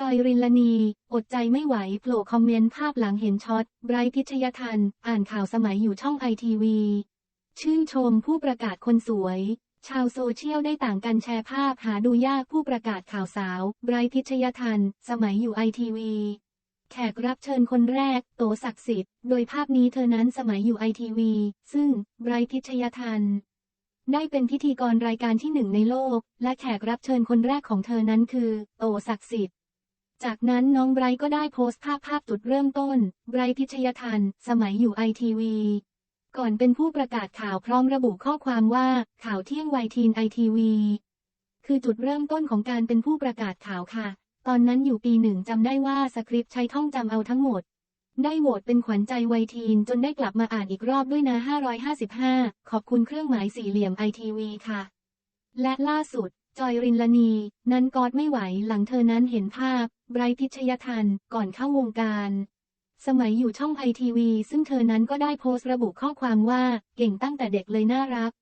จอยรินลนี อดใจไม่ไหวโผล่คอมเมนต์ภาพหลังเห็นช็อตไบรท์พิชยทัน อ่านข่าวสมัยอยู่ช่องไอทีวีชื่นชมผู้ประกาศคนสวย ชาวโซเชียลได้ต่างกันแชร์ภาพหาดูยากผู้ประกาศข่าวสาวไบรท์พิชยทัน สมัยอยู่ไอทีวีแขกรับเชิญคนแรก โตศักดิ์สิทธิ์ โดยภาพนี้เธอนั้นสมัยอยู่ไอทีวีซึ่งไบรท์พิชยทันได้เป็นพิธีกรรายการที่หนึ่งในโลก และแขกรับเชิญคนแรกของเธอนั้นคือ โตศักดิ์สิทธิ์ จากนั้นน้องไบรท์ก็ได้โพสต์ภาพภาพจุดเริ่มต้น ไบรท์พิชยทัน สมัยอยู่ไอทีวีก่อนเป็นผู้ประกาศข่าวพร้อมระบุข้อความว่า ข่าวเที่ยงวัยทีนไอทีวีคือจุดเริ่มต้นของการเป็นผู้ประกาศข่าวค่ะ ตอนนั้นอยู่ปีหนึ่งจำได้ว่าสคริปต์ใช้ท่องจำเอาทั้งหมด ได้โหวตเป็นขวัญใจวัยทีนจนได้กลับมาอ่านอีกรอบด้วยนะ 555 ขอบคุณเครื่องหมายสี่เหลี่ยมไอทีวีค่ะ และล่าสุด จอยรินลนี นั้นกอดไม่ไหวหลังเธอนั้นเห็นภาพ ไบรท์พิชยทันก่อนเข้าวงการ สมัยอยู่ช่องไอทีวี ซึ่งเธอนั้นก็ได้โพสต์ระบุข้อความว่า เก่งตั้งแต่เด็กเลยน่ารัก